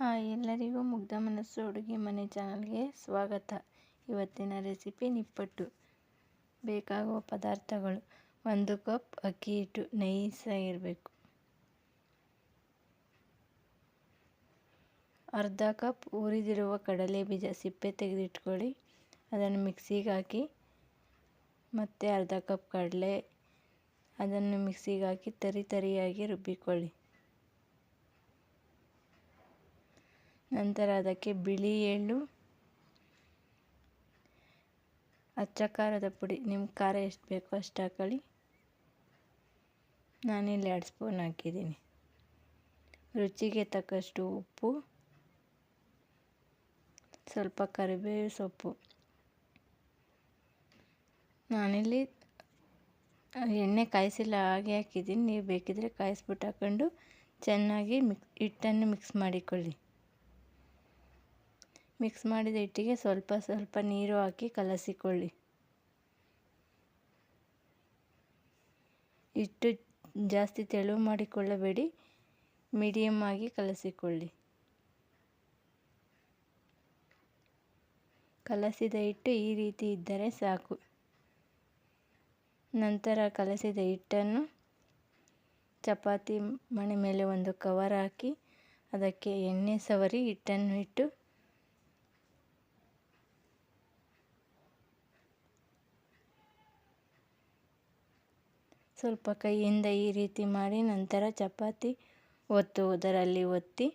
Hi ಎಲ್ಲರಿಗೂ ಮುಗ್ಧ ಮನಸ್ಸು ಅಡುಗೆ ಮನೆ ಚಾನಲ್ಗೆ ಸ್ವಾಗತ. ಇವತ್ತಿನ ರೆಸಿಪಿ ನಿಪ್ಪಟ್ಟು. ಬೇಕಾಗುವ ಪದಾರ್ಥಗಳು. ಒಂದು ಕಪ್ ಅಕ್ಕಿ ಹಿಟ್ಟು, ನೈಸಾಗಿರಬೇಕು. ಅರ್ಧ ಕಪ್ ಹುರಿದಿರುವ ಕಡಲೆ ಬೀಜ ಸಿಪ್ಪೆ ತೆಗೆದಿಟ್ಕೊಳ್ಳಿ. ಅದನ್ನು ಮಿಕ್ಸಿಗೆ ಹಾಕಿ, ಮತ್ತು ಅರ್ಧ ಕಪ್ ಕಡಲೆ. ಅದನ್ನು ಮಿಕ್ಸಿಗೆ ಹಾಕಿ ತರಿ ತರಿಯಾಗಿ ರುಬ್ಬಿಕೊಳ್ಳಿ. ನಂತರ ಅದಕ್ಕೆ ಬಿಳಿ ಎಳ್ಳು ಅಚ್ಚ ಖಾರದ ಪುಡಿ. ನಿಮ್ಮ ಖಾರ ಎಷ್ಟು ಬೇಕೋ ಅಷ್ಟು ಹಾಕೊಳ್ಳಿ. ನಾನಿಲ್ಲಿ ಎರಡು ಸ್ಪೂನ್ ಹಾಕಿದ್ದೀನಿ. ರುಚಿಗೆ ತಕ್ಕಷ್ಟು ಉಪ್ಪು, ಸ್ವಲ್ಪ ಕರಿಬೇವು ಸೊಪ್ಪು. ನಾನಿಲ್ಲಿ ಎಣ್ಣೆ ಕಾಯಿಸಿಲ್ಲ, ಹಾಗೆ ಹಾಕಿದ್ದೀನಿ. ನೀವು ಬೇಕಿದ್ರೆ ಕಾಯಿಸ್ಬಿಟ್ಟು ಹಾಕ್ಕೊಂಡು ಚೆನ್ನಾಗಿ ಮಿಕ್ಸ್ ಹಿಟ್ಟನ್ನು ಮಿಕ್ಸ್ ಮಾಡಿಕೊಳ್ಳಿ. ಮಿಕ್ಸ್ ಮಾಡಿದ ಹಿಟ್ಟಿಗೆ ಸ್ವಲ್ಪ ಸ್ವಲ್ಪ ನೀರು ಹಾಕಿ ಕಲಸಿಕೊಳ್ಳಿ. ಹಿಟ್ಟು ಜಾಸ್ತಿ ತೆಳು ಮಾಡಿಕೊಳ್ಳಬೇಡಿ. ಮೀಡಿಯಮ್ ಆಗಿ ಕಲಸಿಕೊಳ್ಳಿ. ಕಲಸಿದ ಹಿಟ್ಟು ಈ ರೀತಿ ಇದ್ದರೆ ಸಾಕು. ನಂತರ ಕಲಸಿದ ಹಿಟ್ಟನ್ನು ಚಪಾತಿ ಮಣೆ ಮೇಲೆ ಒಂದು ಕವರ್ ಹಾಕಿ ಅದಕ್ಕೆ ಎಣ್ಣೆ ಸವರಿ ಹಿಟ್ಟನ್ನು ಇಟ್ಟು ಸ್ವಲ್ಪ ಕೈಯಿಂದ ಈ ರೀತಿ ಮಾಡಿ ನಂತರ ಚಪಾತಿ ಒತ್ತುವುದರಲ್ಲಿ ಒತ್ತಿ,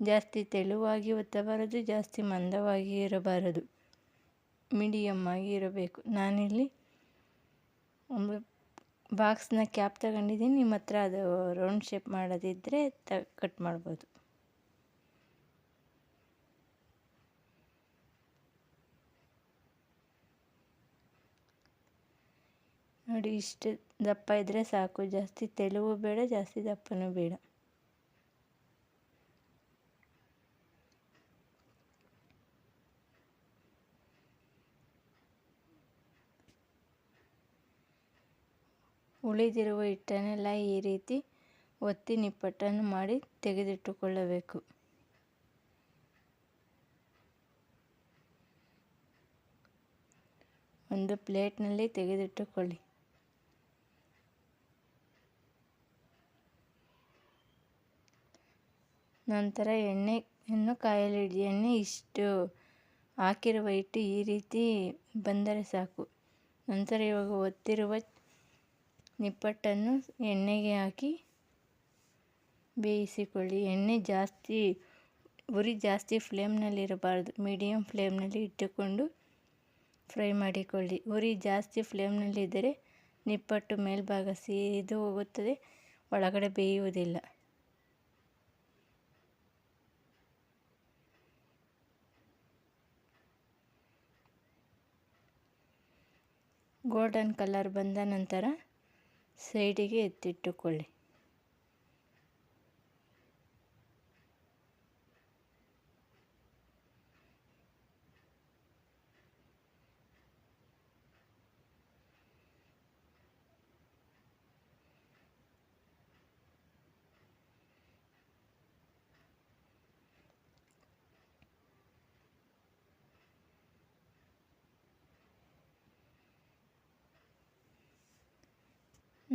ಜಾಸ್ತಿ ತೆಳುವಾಗಿ ಒತ್ತಬಾರದು, ಜಾಸ್ತಿ ಮಂದವಾಗಿ ಇರಬಾರದು. ಮೀಡಿಯಮ್ ಆಗಿ ಇರಬೇಕು. ನಾನಿಲ್ಲಿ ಒಂದು ಬಾಕ್ಸ್ನ ಕ್ಯಾಪ್ ತಗೊಂಡಿದ್ದೀನಿ. ನಿಮ್ಮ ಹತ್ರ ಅದು ರೌಂಡ್ ಶೇಪ್ ಮಾಡೋದಿದ್ದರೆ ತ, ಕಟ್ ಮಾಡ್ಬೋದು. ನೋಡಿ ಇಷ್ಟು ದಪ್ಪ ಇದ್ದರೆ ಸಾಕು. ಜಾಸ್ತಿ ತೆಳುವು ಬೇಡ, ಜಾಸ್ತಿ ದಪ್ಪನೂ ಬೇಡ. ಉಳಿದಿರುವ ಹಿಟ್ಟನ್ನೆಲ್ಲ ಈ ರೀತಿ ಒತ್ತಿ ನಿಪ್ಪಟ್ಟನ್ನು ಮಾಡಿ ತೆಗೆದಿಟ್ಟುಕೊಳ್ಳಬೇಕು. ಒಂದು ಪ್ಲೇಟ್ನಲ್ಲಿ ತೆಗೆದಿಟ್ಟುಕೊಳ್ಳಿ. ನಂತರ ಎಣ್ಣೆಯನ್ನು ಕಾಯಲಿಡಿ ಎಣ್ಣೆ ಇಷ್ಟು ಹಾಕಿರುವ ಹಿಟ್ಟು ಈ ರೀತಿ ಬಂದರೆ ಸಾಕು. ನಂತರ ಇವಾಗ ಒತ್ತಿರುವ ನಿಪ್ಪಟ್ಟನ್ನು ಎಣ್ಣೆಗೆ ಹಾಕಿ ಬೇಯಿಸಿಕೊಳ್ಳಿ. ಎಣ್ಣೆ ಜಾಸ್ತಿ, ಉರಿ ಜಾಸ್ತಿ ಫ್ಲೇಮ್ನಲ್ಲಿರಬಾರ್ದು. ಮೀಡಿಯಮ್ ಫ್ಲೇಮ್ನಲ್ಲಿ ಇಟ್ಟುಕೊಂಡು ಫ್ರೈ ಮಾಡಿಕೊಳ್ಳಿ. ಉರಿ ಜಾಸ್ತಿ ಫ್ಲೇಮ್ನಲ್ಲಿದ್ದರೆ ನಿಪ್ಪಟ್ಟು ಮೇಲ್ಭಾಗ ಸೀದು ಹೋಗುತ್ತದೆ, ಒಳಗಡೆ ಬೇಯುವುದಿಲ್ಲ. ಗೋಲ್ಡನ್ ಕಲರ್ ಬಂದ ನಂತರ ಸೈಡಿಗೆ ಎತ್ತಿಟ್ಟುಕೊಳ್ಳಿ.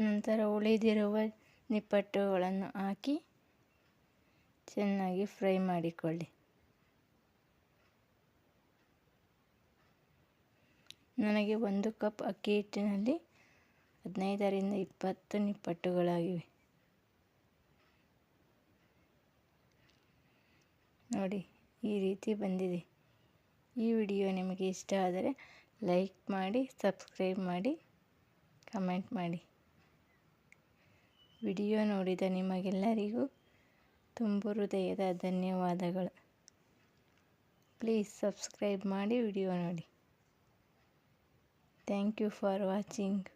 ನಂತರ ಉಳಿದಿರುವ ನಿಪ್ಪಟ್ಟುಗಳನ್ನು ಹಾಕಿ ಚೆನ್ನಾಗಿ ಫ್ರೈ ಮಾಡಿಕೊಳ್ಳಿ. ನನಗೆ ಒಂದು ಕಪ್ ಅಕ್ಕಿ ಹಿಟ್ಟಿನಲ್ಲಿ ಹದಿನೈದರಿಂದ ಇಪ್ಪತ್ತು ನಿಪ್ಪಟ್ಟುಗಳಾಗಿವೆ. ನೋಡಿ, ಈ ರೀತಿ ಬಂದಿದೆ. ಈ ವಿಡಿಯೋ ನಿಮಗೆ ಇಷ್ಟ ಆದರೆ ಲೈಕ್ ಮಾಡಿ, ಸಬ್ಸ್ಕ್ರೈಬ್ ಮಾಡಿ, ಕಮೆಂಟ್ ಮಾಡಿ. ವಿಡಿಯೋ ನೋಡಿದ ನಿಮಗೆಲ್ಲರಿಗೂ ತುಂಬು ಹೃದಯದ ಧನ್ಯವಾದಗಳು. ಪ್ಲೀಸ್ ಸಬ್ಸ್ಕ್ರೈಬ್ ಮಾಡಿ ವಿಡಿಯೋ ನೋಡಿ. Thank you for watching.